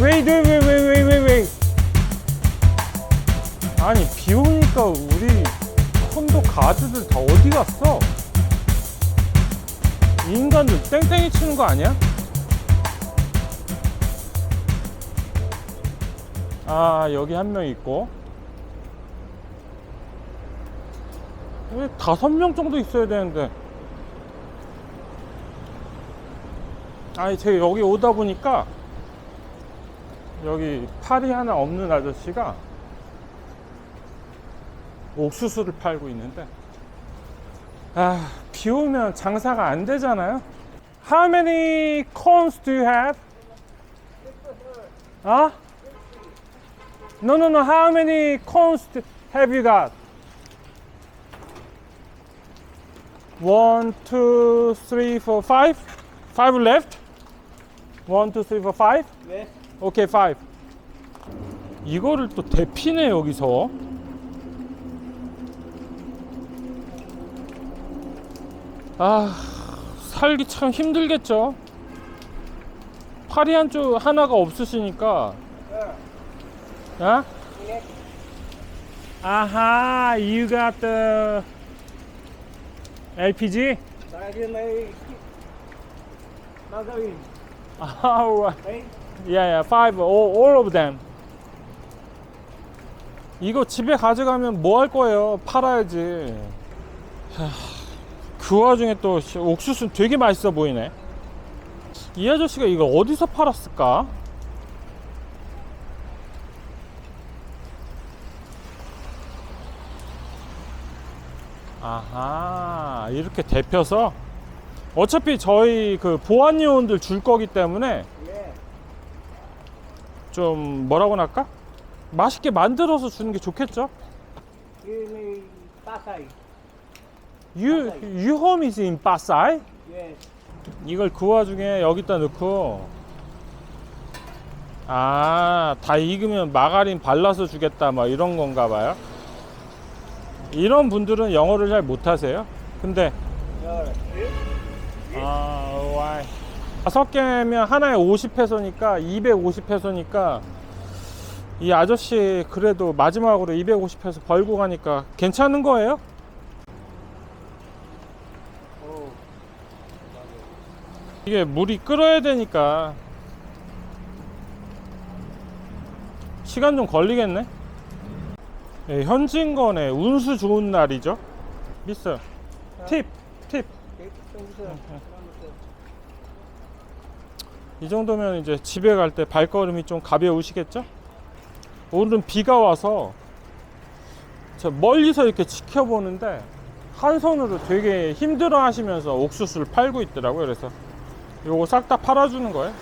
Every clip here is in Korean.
Wait, wait, wait, wait, wait, wait. 아니 비 오니까 우리 콘도 가드들 다 어디 갔어? 이 인간들 땡땡이 치는 거 아니야? 아 여기 한 명 있고 왜 다섯 명 정도 있어야 되는데 아니 제가 여기 오다 보니까 여기 팔이 하나 없는 아저씨가 옥수수를 팔고 있는데 아, 비 오면 장사가 안 되잖아요. How many cones do you have? 아? No, no, no. How many cones have you got? One, two, three, four, five. Five left. One, two, three, four, five. Yes. 오케이, five. 이거를 또 대피네 여기서. 아, 살기 참 힘들겠죠. 팔이 한쪽 하나가 없으시니까. 어? 아하, you got the LPG? Saya Ah? Yeah, yeah, five, all, all of them. 이거 집에 가져가면 뭐 할 거예요? 팔아야지. 하, 그 와중에 또 씨, 옥수수 되게 맛있어 보이네. 이 아저씨가 이거 어디서 팔았을까? 아하, 이렇게 데펴서 어차피 저희 그 보안 요원들 줄 거기 때문에 Yeah. 좀 뭐라고 할까? 맛있게 만들어서 주는 게 좋겠죠? You, you home is in Pasay? Yes. 이걸 그 와중에 여기다 넣고 아, 다 익으면 마가린 발라서 주겠다 막 이런 건가 봐요. 이런 분들은 영어를 잘 못하세요. 근데. 아, 와이. 다섯 개면 하나에 50페소니까 250페소니까 이 아저씨 그래도 마지막으로 250페소 벌고 가니까 괜찮은 거예요? 이게 물이 끓어야 되니까 시간 좀 걸리겠네. 예, 현진건의 운수 좋은 날이죠. 미스 팁, 팁. 이 정도면 이제 집에 갈 때 발걸음이 좀 가벼우시겠죠? 오늘은 비가 와서 저 멀리서 이렇게 지켜보는데 한 손으로 되게 힘들어 하시면서 옥수수를 팔고 있더라고요. 그래서 요거 싹 다 팔아주는 거예요.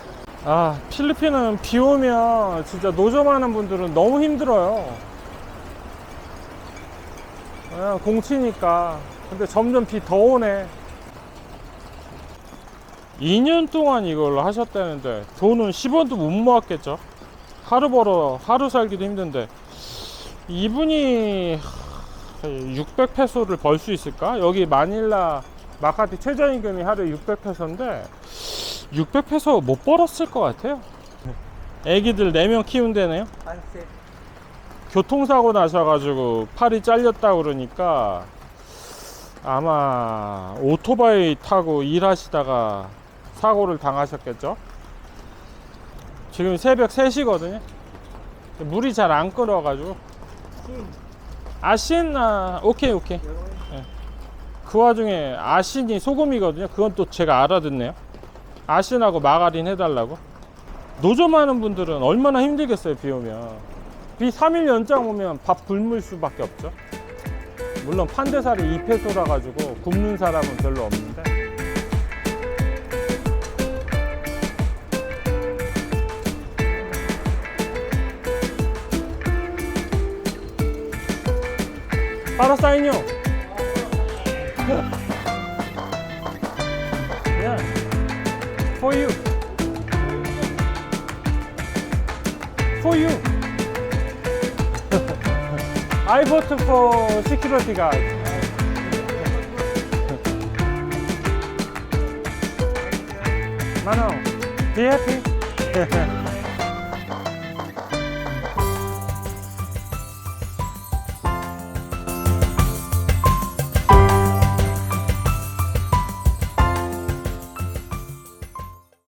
아, 필리핀은 비 오면 진짜 노점하는 분들은 너무 힘들어요. 그냥 공치니까. 근데 점점 비 더 오네. 2년 동안 이걸 하셨다는데 돈은 10원도 못 모았겠죠. 하루 벌어 하루 살기도 힘든데 이분이 600페소를 벌 수 있을까? 여기 마닐라 마카티 최저임금이 하루에 600페소인데 600페소 못 벌었을 것 같아요. 애기들 4명 키운대네요. 교통사고 나셔가지고 팔이 잘렸다 그러니까 아마 오토바이 타고 일하시다가 사고를 당하셨겠죠. 지금 새벽 3시거든요. 물이 잘 안 끓어가지고 Sin. 아신 아 오케이 오케이 Your 그 와중에 아신이 소금이거든요. 그건 또 제가 알아듣네요. 아신하고 마가린 해달라고. 노점하는 분들은 얼마나 힘들겠어요. 비 오면 비 3일 연장 오면 밥 굶을 수밖에 없죠. 물론 판대살이 2페소라 가지고 굶는 사람은 별로 없는데. Para sa inyo. For you. For you. I vote for security guard. Mano, be happy.